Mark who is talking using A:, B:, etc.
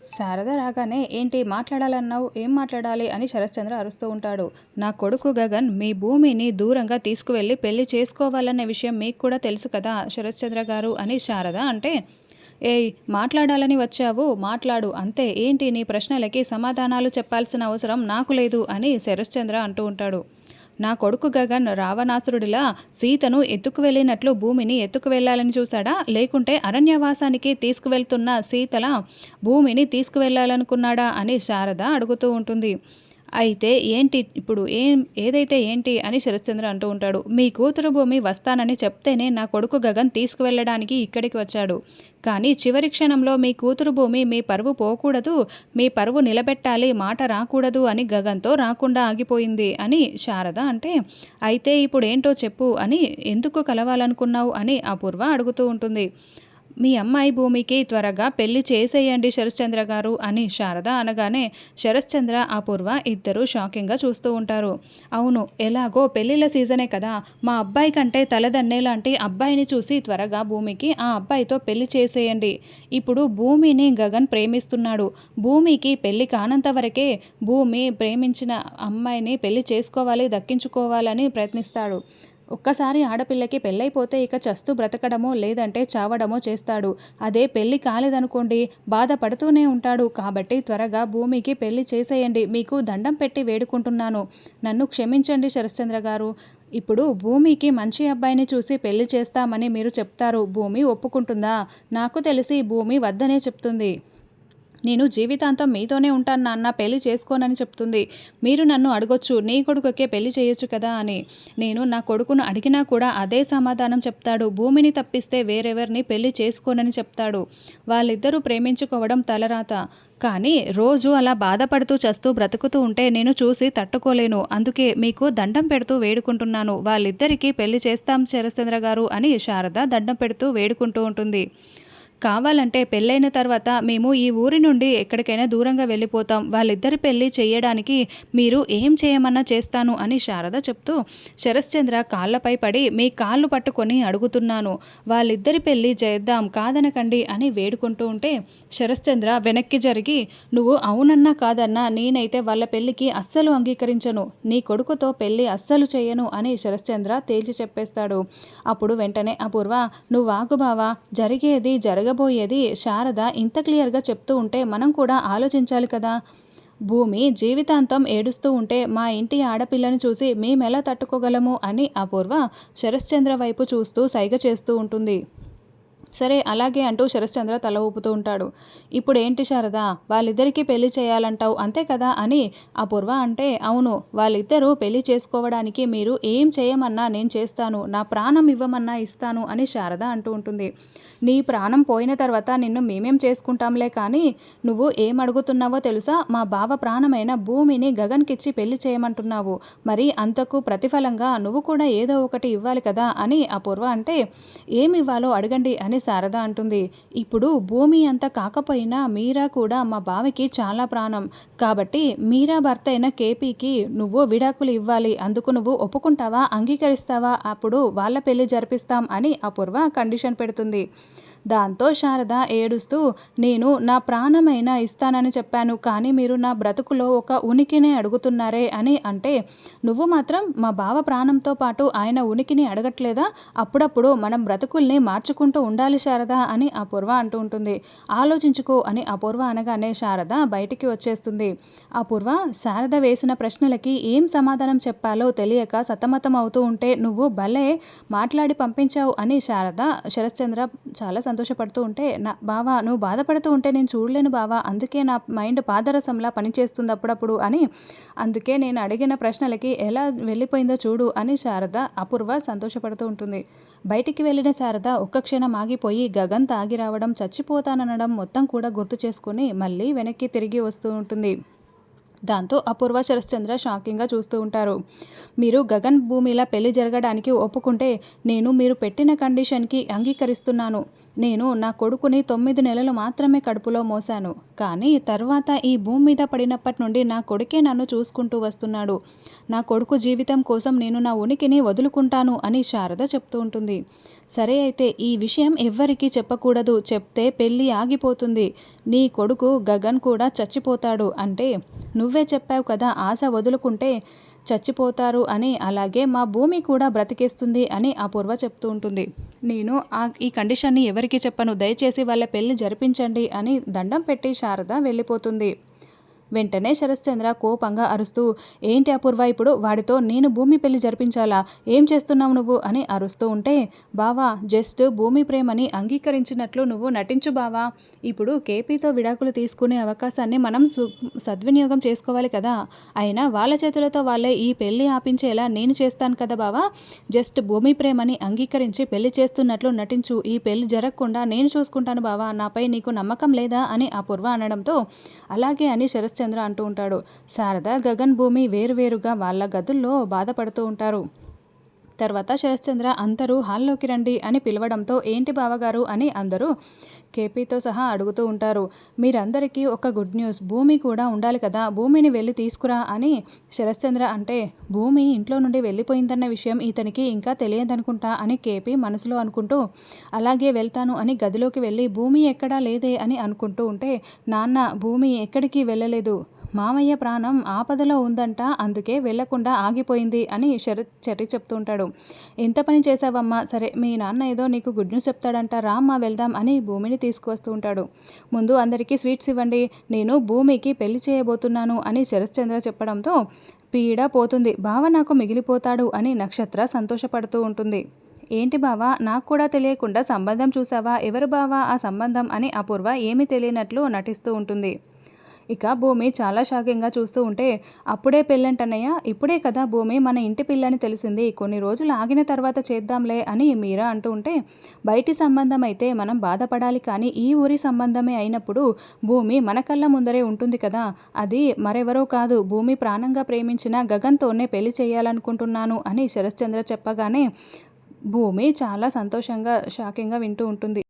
A: శారద రాగానే ఏంటి మాట్లాడాలన్నావు? ఏం మాట్లాడాలి? అని శరశ్చంద్ర అరుస్తూ ఉంటాడు. నా కొడుకు గగన్ మీ భూమిని దూరంగా తీసుకువెళ్ళి పెళ్ళి చేసుకోవాలనే విషయం మీకు కూడా తెలుసు కదా శరశ్చంద్ర గారు? అని శారద అంటే ఏయ్ మాట్లాడాలని వచ్చావు? మాట్లాడు. అంతే. ఏంటి నీ ప్రశ్నలకి సమాధానాలు చెప్పాల్సిన అవసరం నాకు లేదు అని శరశ్చంద్ర అంటూ ఉంటాడు. నా కొడుకు గగన్ రావణాసురుడిలా సీతను ఎత్తుకు వెళ్ళినట్లు భూమిని ఎత్తుకు వెళ్ళాలని చూశాడా? లేకుంటే అరణ్యవాసానికి తీసుకువెళ్తున్న సీతల భూమిని తీసుకువెళ్ళాలనుకున్నాడా? అని శారద అడుగుతూ ఉంటుంది. అయితే ఏంటి ఇప్పుడు ఏం ఏదైతే ఏంటి అని శరత్చంద్ర అంటూ ఉంటాడు. మీ కూతురు భూమి వస్తానని చెప్తేనే నా కొడుకు గగన్ తీసుకువెళ్ళడానికి ఇక్కడికి వచ్చాడు. కానీ చివరి క్షణంలో మీ కూతురు భూమి మీ పరువు పోకూడదు మీ పరువు నిలబెట్టాలి మాట రాకూడదు అని గగన్తో రాకుండా ఆగిపోయింది అని శారద అంటే అయితే ఇప్పుడు ఏంటో చెప్పు అని ఎందుకు కలవాలనుకున్నావు అని అపూర్వ అడుగుతూ ఉంటుంది. మీ అమ్మాయి భూమికి త్వరగా పెళ్ళి చేసేయండి శరశ్చంద్ర గారు అని శారద అనగానే శరశ్చంద్ర అపూర్వ ఇద్దరూ షాకింగ్గా చూస్తూ ఉంటారు. అవును ఎలాగో పెళ్ళిళ్ళ సీజనే కదా. మా అబ్బాయి కంటే తలదన్నే లాంటి అబ్బాయిని చూసి త్వరగా భూమికి ఆ అబ్బాయితో పెళ్ళి చేసేయండి. ఇప్పుడు భూమిని గగన్ ప్రేమిస్తున్నాడు. భూమికి పెళ్ళి కానంత వరకే భూమి ప్రేమించిన అమ్మాయిని పెళ్ళి చేసుకోవాలి దక్కించుకోవాలని ప్రయత్నిస్తాడు. ఒక్కసారి ఆడపిల్లకి పెళ్ళైపోతే ఇక చస్తూ బ్రతకడమో లేదంటే చావడమో చేస్తాడు. అదే పెళ్ళి కాలేదనుకోండి బాధపడుతూనే ఉంటాడు. కాబట్టి త్వరగా భూమికి పెళ్ళి చేసేయండి. మీకు దండం పెట్టి వేడుకుంటున్నాను. నన్ను క్షమించండి శరశ్చంద్ర గారు. ఇప్పుడు భూమికి మంచి అబ్బాయిని చూసి పెళ్ళి చేస్తామని మీరు చెప్తారు. భూమి ఒప్పుకుంటుందా? నాకు తెలిసి భూమి వద్దనే చెప్తుంది. నేను జీవితాంతం మీతోనే ఉంటాను నాన్న పెళ్ళి చేసుకోనని చెప్తుంది. మీరు నన్ను అడగొచ్చు నీ కొడుకుకే పెళ్ళి చేయొచ్చు కదా అని. నేను నా కొడుకును అడిగినా కూడా అదే సమాధానం చెప్తాడు. భూమిని తప్పిస్తే వేరెవరిని పెళ్ళి చేసుకోనని చెప్తాడు. వాళ్ళిద్దరూ ప్రేమించుకోవడం తలరాత. కానీ రోజు అలా బాధపడుతూ చస్తూ బ్రతుకుతూ ఉంటే నేను చూసి తట్టుకోలేను. అందుకే మీకు దండం పెడుతూ వేడుకుంటున్నాను. వాళ్ళిద్దరికీ పెళ్ళి చేస్తాం శరశ్చంద్ర గారు అని శారద దండం పెడుతూ వేడుకుంటూ ఉంటుంది. కావాలంటే పెళ్ళైన తర్వాత మేము ఈ ఊరి నుండి ఎక్కడికైనా దూరంగా వెళ్ళిపోతాం. వాళ్ళిద్దరి పెళ్ళి చేయడానికి మీరు ఏం చేయమన్నా చేస్తాను అని శారద చెప్తూ శరశ్చంద్ర కాళ్ళపై పడి మీ కాళ్ళు పట్టుకొని అడుగుతున్నాను. వాళ్ళిద్దరి పెళ్ళి చేద్దాం కాదనకండి అని వేడుకుంటూ ఉంటే శరశ్చంద్ర వెనక్కి జరిగి నువ్వు అవునన్నా కాదన్నా నేనైతే వాళ్ళ పెళ్ళికి అస్సలు అంగీకరించను. నీ కొడుకుతో పెళ్ళి అస్సలు చేయను అని శరశ్చంద్ర తేల్చి చెప్పేస్తాడు. అప్పుడు వెంటనే అపూర్వ నువ్వు ఆగు జరిగేది జరగ జరగబోయేది. శారద ఇంత క్లియర్గా చెప్తూ ఉంటే మనం కూడా ఆలోచించాలి కదా. భూమి జీవితాంతం ఏడుస్తూ ఉంటే మా ఇంటి ఆడపిల్లను చూసి మేమెలా తట్టుకోగలము అని అపూర్వ శరశ్చంద్ర వైపు చూస్తూ సైగ చేస్తూ ఉంటుంది. సరే అలాగే అంటూ శరశ్చంద్ర తల ఊపుతూ ఉంటాడు. ఇప్పుడు ఏంటి శారద? వాళ్ళిద్దరికీ పెళ్ళి చేయాలంటావు అంతే కదా? అని అపూర్వ అంటే అవును వాళ్ళిద్దరూ పెళ్ళి చేసుకోవడానికి మీరు ఏం చేయమన్నా నేను చేస్తాను. నా ప్రాణం ఇవ్వమన్నా ఇస్తాను అని శారద అంటూ ఉంటుంది. నీ ప్రాణం పోయిన తర్వాత నిన్ను మేమేం చేసుకుంటాంలే కానీ నువ్వు ఏం అడుగుతున్నావో తెలుసా? మా బావ ప్రాణమైన భూమిని గగన్కిచ్చి పెళ్ళి చేయమంటున్నావు. మరి అంతకు ప్రతిఫలంగా నువ్వు కూడా ఏదో ఒకటి ఇవ్వాలి కదా? అని అపూర్వ అంటే ఏమి ఇవ్వాలో అడగండి అని శారద అంటుంది ఇప్పుడు భూమి అంత కాకపోయినా మీరా కూడా మా బావకి చాలా ప్రాణం. కాబట్టి మీరా భర్త అయిన కేపీకి నువ్వు విడాకులు ఇవ్వాలి. అందుకు నువ్వు ఒప్పుకుంటావా అంగీకరిస్తావా? అప్పుడు వాళ్ళ పెళ్ళి జరిపిస్తాం అని అపూర్వ కండిషన్ పెడుతుంది. దాంతో శారద ఏడుస్తూ నేను నా ప్రాణమైనా ఇస్తానని చెప్పాను కానీ మీరు నా బ్రతుకులో ఒక ఉనికినే అడుగుతున్నారే అని అంటే నువ్వు మాత్రం మా బావ ప్రాణంతో పాటు ఆయన ఉనికిని అడగట్లేదా? అప్పుడప్పుడు మనం బ్రతుకుల్ని మార్చుకుంటూ ఉండాలి శారద అని అపూర్వ అంటూ ఉంటుంది. ఆలోచించుకో అని అపూర్వ అనగానే శారద బయటికి వచ్చేస్తుంది. అపూర్వ శారద వేసిన ప్రశ్నలకి ఏం సమాధానం చెప్పాలో తెలియక సతమతం అవుతూ ఉంటే నువ్వు భలే మాట్లాడి పంపించావు అని శారద శరశ్చంద్ర చాలా సంతోషపడుతూ ఉంటే నా బావా నువ్వు బాధపడుతూ ఉంటే నేను చూడలేను బావా అందుకే నా మైండ్ పాదరసంలా పనిచేస్తుంది అప్పుడప్పుడు అని అందుకే నేను అడిగిన ప్రశ్నలకి ఎలా వెళ్ళిపోయిందో చూడు అని శారద అపూర్వ సంతోషపడుతూ ఉంటుంది. బయటికి వెళ్ళిన శారద ఒక్క క్షణం ఆగిపోయి గగన్ తాగి రావడం చచ్చిపోతాననడం మొత్తం కూడా గుర్తు చేసుకుని మళ్ళీ వెనక్కి తిరిగి వస్తూ ఉంటుంది. దాంతో అపూర్వ శరశ్చంద్ర షాకింగ్గా చూస్తూ ఉంటారు. మీరు గగన్ భూమిలా పెళ్ళి జరగడానికి ఒప్పుకుంటే నేను మీరు పెట్టిన కండిషన్కి అంగీకరిస్తున్నాను. నేను నా కొడుకుని తొమ్మిది నెలలు మాత్రమే కడుపులో మోసాను కానీ తర్వాత ఈ భూమి మీద పడినప్పటి నుండి నా కొడుకే నన్ను చూసుకుంటూ వస్తున్నాడు. నా కొడుకు జీవితం కోసం నేను నా ఉనికిని వదులుకుంటాను అని శారద చెప్తూ ఉంటుంది. సరే అయితే ఈ విషయం ఎవ్వరికీ చెప్పకూడదు. చెప్తే పెళ్ళి ఆగిపోతుంది. నీ కొడుకు గగన్ కూడా చచ్చిపోతాడు అంటే నువ్వే చెప్పావు కదా ఆశ వదులుకుంటే చచ్చిపోతారు అని. అలాగే మా భూమి కూడా బ్రతికేస్తుంది అని అపూర్వ చెప్తూ ఉంటుంది. నేను ఆ ఈ కండిషన్ని ఎవరికి చెప్పను. దయచేసి వాళ్ళ పెళ్ళి జరిపించండి అని దండం పెట్టి శారద వెళ్ళిపోతుంది. వెంటనే శరశ్చంద్ర కోపంగా అరుస్తూ ఏంటి అపూర్వ ఇప్పుడు? వాడితో నేను భూమి పెళ్ళి జరిపించాలా? ఏం చేస్తున్నావు నువ్వు? అని అరుస్తూ ఉంటే బావా జస్ట్ భూమి ప్రేమని అంగీకరించినట్లు నువ్వు నటించు బావా. ఇప్పుడు కేపీతో విడాకులు తీసుకునే అవకాశాన్ని మనం సు సద్వినియోగం చేసుకోవాలి కదా. అయినా వాళ్ళ చేతులతో వాళ్ళే ఈ పెళ్ళి ఆపించేలా నేను చేస్తాను కదా బావా. జస్ట్ భూమి ప్రేమని అంగీకరించి పెళ్ళి చేస్తున్నట్లు నటించు. ఈ పెళ్ళి జరగకుండా నేను చూసుకుంటాను బావా. నాపై నీకు నమ్మకం లేదా? అని అపూర్వ అనడంతో అలాగే అని శరత్ చంద్ర అంటూ ఉంటాడు. శారద గగన్ భూమి వేరువేరుగా వాళ్ళ గదుల్లో బాధపడుతూ ఉంటారు. తర్వాత శరశ్చంద్ర అందరూ హాల్లోకి రండి అని పిలవడంతో ఏంటి బావగారు అని అందరూ కేపీతో సహా అడుగుతూ ఉంటారు. మీరందరికీ ఒక గుడ్ న్యూస్. భూమి కూడా ఉండాలి కదా. భూమిని వెళ్ళి తీసుకురా అని శరశ్చంద్ర అంటే భూమి ఇంట్లో నుండి వెళ్ళిపోయిందన్న విషయం ఇతనికి ఇంకా తెలియదనుకుంటా అని కేపీ మనసులో అనుకుంటూ అలాగే వెళ్తాను అని గదిలోకి వెళ్ళి భూమి ఎక్కడా లేదే అని అనుకుంటూ ఉంటే నాన్న భూమి ఎక్కడికి వెళ్ళలేదు. మామయ్య ప్రాణం ఆపదలో ఉందంట అందుకే వెళ్ళకుండా ఆగిపోయింది అని శరత్ చెర్రి చెప్తుంటాడు. ఎంత పని చేసావమ్మా సరే మీ నాన్న ఏదో నీకు గుడ్ న్యూస్ చెప్తాడంట రామ్మా వెళ్దాం అని భూమిని తీసుకువస్తూ ఉంటాడు ముందు అందరికీ స్వీట్స్ ఇవ్వండి నేను భూమికి పెళ్ళి చేయబోతున్నాను అని శరశ్చంద్ర చెప్పడంతో పీడ పోతుంది. బావ నాకు మిగిలిపోతాడు అని నక్షత్ర సంతోషపడుతూ ఉంటుంది. ఏంటి బావా? నాకు కూడా తెలియకుండా సంబంధం చూసావా ఎవరు బావా ఆ సంబంధం? అని అపూర్వ ఏమీ తెలియనట్లు నటిస్తూ ఉంటుంది. ఇక భూమి చాలా షాకింగ్గా చూస్తూ ఉంటే అప్పుడే పెళ్ళంటన్నయ్య ఇప్పుడే కదా భూమి మన ఇంటి పిల్లని తెలిసింది. కొన్ని రోజులు ఆగిన తర్వాత చేద్దాంలే అని మీరా అంటూ ఉంటే బయటి సంబంధం అయితే మనం బాధపడాలి కానీ ఈ ఊరి సంబంధమే అయినప్పుడు భూమి మన కళ్ళ ముందరే ఉంటుంది కదా. అది మరెవరో కాదు. భూమి ప్రాణంగా ప్రేమించిన గగన్తోనే పెళ్ళి చేయాలనుకుంటున్నాను అని శరశ్చంద్ర చెప్పగానే భూమి చాలా సంతోషంగా షాకింగ్గా వింటూ ఉంటుంది.